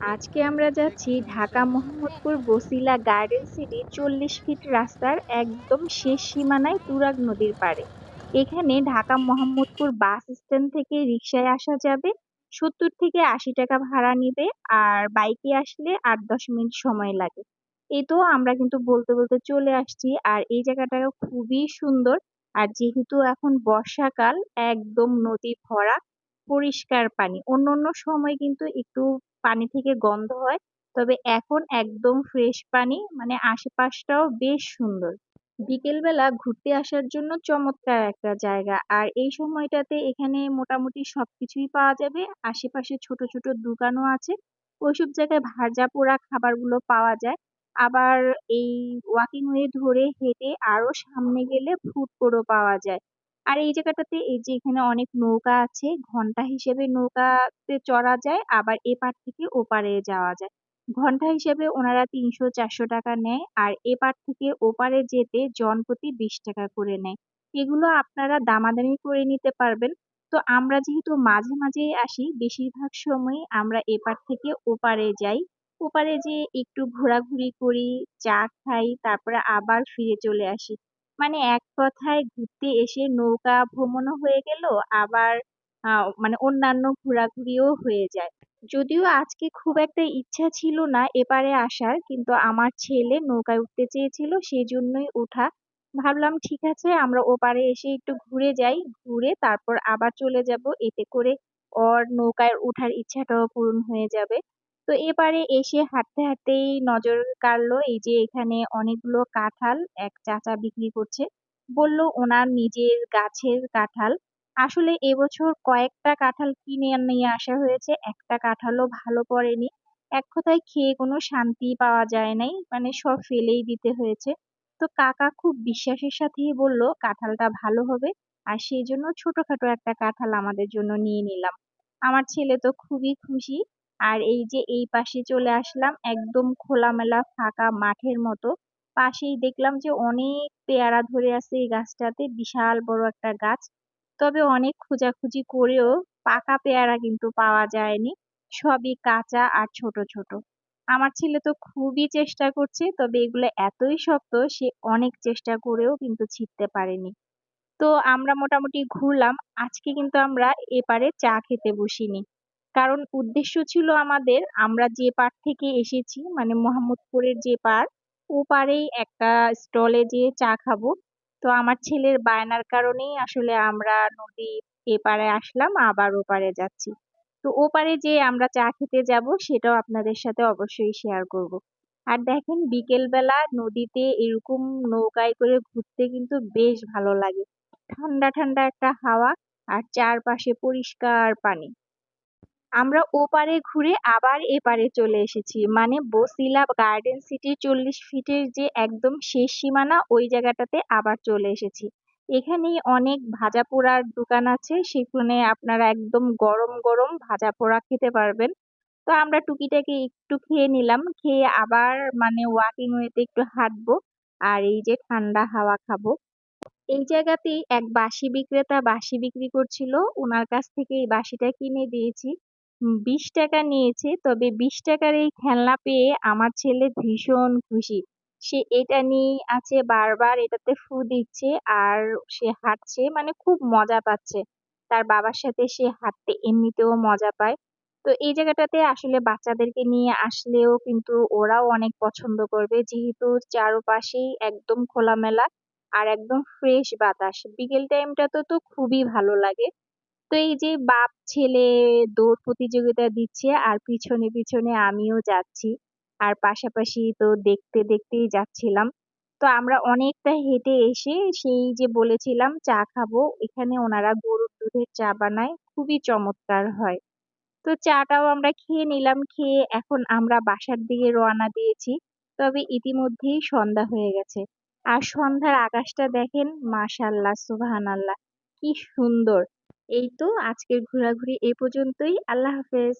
আজকে আমরা যাচ্ছি ঢাকা মোহাম্মদপুর বছিলা গার্ডেন সিটি চল্লিশ ফিট রাস্তার একদম শেষ সীমানায় তুরাগ নদীর পাড়ে। এখানে ঢাকা মোহাম্মদপুর বাস স্ট্যান্ড থেকে রিক্সায় আসা যাবে, সত্তর থেকে আশি টাকা ভাড়া নিবে আর বাইকে আসলে আট দশ মিনিট সময় লাগে। এই তো আমরা কিন্তু বলতে বলতে চলে আসছি আর এই জায়গাটা খুবই সুন্দর। আর যেহেতু এখন বর্ষাকাল, একদম নদী ভরা পরিষ্কার পানি। অন্যান্য সময় কিন্তু একটু পানি থেকে গন্ধ হয়, তবে এখন একদম ফ্রেশ পানি মানে আশেপাশটাও বেশ সুন্দর। বিকেলবেলা ঘুরতে আসার জন্য চমৎকার একটা জায়গা। আর এই সময়টাতে এখানে মোটামুটি সবকিছুই পাওয়া যাবে। আশেপাশে ছোট ছোট দোকানও আছে। ওইসব জায়গায় ভাজা পোড়া খাবারগুলো পাওয়া যায়। আবার এই ওয়াকিং ওয়ে ধরে হেঁটে আরও সামনে গেলে ফুড কোর্টও পাওয়া যায়। আর এই জায়গাটাতে এই যে এখানে অনেক নৌকা আছে, ঘণ্টা হিসেবে নৌকাতে চড়া যায়, আবার এপার থেকে ওপারে যাওয়া যায়। ঘণ্টা হিসেবে ওনারা তিনশো চারশো টাকা নেয় আর এপার থেকে ওপারে যেতে জনপ্রতি বিশ টাকা করে নেয়। এগুলো আপনারা দামাদামি করে নিতে পারবেন। তো আমরা যেহেতু মাঝে মাঝেই আসি, বেশিরভাগ সময়ই আমরা এপার থেকে ওপারে যাই। ওপারে যেয়ে একটু ঘোরাঘুরি করি, চা খাই, তারপরে আবার ফিরে চলে আসি। মানে এক কথায় ঘুরতে এসে নৌকা ভ্রমণও হয়ে গেল, আবার মানে অন্যান্য ঘোরাঘুরিও হয়ে যায়। যদিও আজকে খুব একটা ইচ্ছা ছিল না এপারে আসার, কিন্তু আমার ছেলে নৌকায় উঠতে চেয়েছিল, সেই জন্যই ওঠা। ভাবলাম, ঠিক আছে, আমরা ওপারে এসে একটু ঘুরে যাই। ঘুরে তারপর আবার চলে যাব। এতে করে ওর নৌকায় ওঠার ইচ্ছাটাও পূরণ হয়ে যাবে। তো এবারে এসে হাঁটতে হাঁটতেই নজর কাড়লো এই যে এখানে অনেকগুলো কাঁঠাল, এক চাচা বিক্রি করছে। বলল, ওনার নিজের গাছের কাঁঠাল। আসলে এবছর কয়েকটা কাঁঠাল কিনে নিয়ে আসা হয়েছে, একটা কাঁঠালও ভালো পড়েনি। এক কথায় খেয়ে কোনো শান্তি পাওয়া যায় নাই মানে সব ফেলেই দিতে হয়েছে। তো কাকা খুব বিশ্বাসের সাথেই বলল, কাঁঠালটা ভালো হবে, আর সেই জন্য ছোটখাটো একটা কাঁঠাল আমাদের জন্য নিয়ে নিলাম। আমার ছেলে তো খুবই খুশি। আর এই যে এই পাশে চলে আসলাম, একদম খোলামেলা ফাঁকা মাঠের মতো। পাশেই দেখলাম যে অনেক পেয়ারা ধরে আছে এই গাছটাতে, বিশাল বড় একটা গাছ। তবে অনেক খোঁজাখুঁজি করেও পাকা পেয়ারা কিন্তু পাওয়া যায়নি। সবই কাঁচা আর ছোট ছোট। আমার ছেলে তো খুবই চেষ্টা করছে, তবে এগুলো এতই শক্ত, সে অনেক চেষ্টা করেও কিন্তু ছিটতে পারেনি। তো আমরা মোটামুটি ঘুরলাম। আজকে কিন্তু আমরা এপারে চা খেতে বসিনি। কারণ উদ্দেশ্য ছিল আমাদের আমরা যে পার থেকে এসেছি মানে মোহাম্মদপুরের যে পার, ও পারেই একটা স্টলে যেয়ে চা খাব। তো আমার ছেলের বায়নার কারণেই আসলে আমরা নদী এপারে আসলাম, আবার ওপারে যাচ্ছি। তো ওপারে যে আমরা চা খেতে যাব, সেটাও আপনাদের সাথে অবশ্যই শেয়ার করব। আর দেখেন বিকেল বেলা নদীতে এরকম নৌকায় করে ঘুরতে কিন্তু বেশ ভালো লাগে। ঠান্ডা ঠান্ডা একটা হাওয়া আর চারপাশে পরিষ্কার পানি। আমরা ওপারে ঘুরে আবার এপারে চলে এসেছি। মানে বসিলা গার্ডেন সিটির চল্লিশ ফিটের যে একদম শেষ সীমানা, ওই জায়গাটাতে আবার চলে এসেছি। এখানেই অনেক ভাজা পোড়ার দোকান আছে, সেখানে আপনারা একদম গরম গরম ভাজা পোড়া খেতে পারবেন। তো আমরা টুকিটাকি একটু খেয়ে নিলাম, খেয়ে আবার মানে ওয়াকিং ওয়েতে একটু হাঁটবো আর এই যে ঠান্ডা হাওয়া খাব। এই জায়গাতেই এক বাঁশি বিক্রেতা বাঁশি বিক্রি করছিল, ওনার কাছ থেকে এই বাঁশিটা কিনে দিয়েছি। বিশ টাকা নিয়েছে। তবে বিশ টাকার এই খেলনা পেয়ে আমার ছেলে ভীষণ খুশি। সে এটা নিয়েই আছে বারবার, এটাতে ফু দিচ্ছে আর সে হাঁটছে মানে খুব মজা পাচ্ছে। তার বাবার সাথে সে হাঁটতে এমনিতেও মজা পায়। তো এই জায়গাটাতে আসলে বাচ্চাদেরকে নিয়ে আসলেও কিন্তু ওরাও অনেক পছন্দ করবে। যেহেতু চারপাশেই একদম খোলামেলা আর একদম ফ্রেশ বাতাস। বিকেল টাইমটাতে তো খুবই ভালো লাগে। তো এই যে বাপ, ছেলে দৌড় প্রতিযোগিতা দিচ্ছে আর পিছনে পিছনে আমিও যাচ্ছি। আর পাশাপাশি তো দেখতে, দেখতেই যাচ্ছিলাম। তো আমরা অনেকটা হেঁটে এসে সেই যে বলেছিলাম, চা খাব। এখানে ওনারা গরুর দুধের চা বানায়, খুবই চমৎকার হয়। তো চাটাও আমরা খেয়ে নিলাম, খেয়ে এখন আমরা বাসার দিকে রওনা দিয়েছি। তবে ইতিমধ্যেই সন্ধ্যা হয়ে গেছে। আর সন্ধ্যার আকাশটা দেখেন মাশাআল্লাহ সুবহানাল্লাহ, কি সুন্দর। এই তো আজকের ঘোরাঘুরি এই পর্যন্তই। আল্লাহ হাফেজ।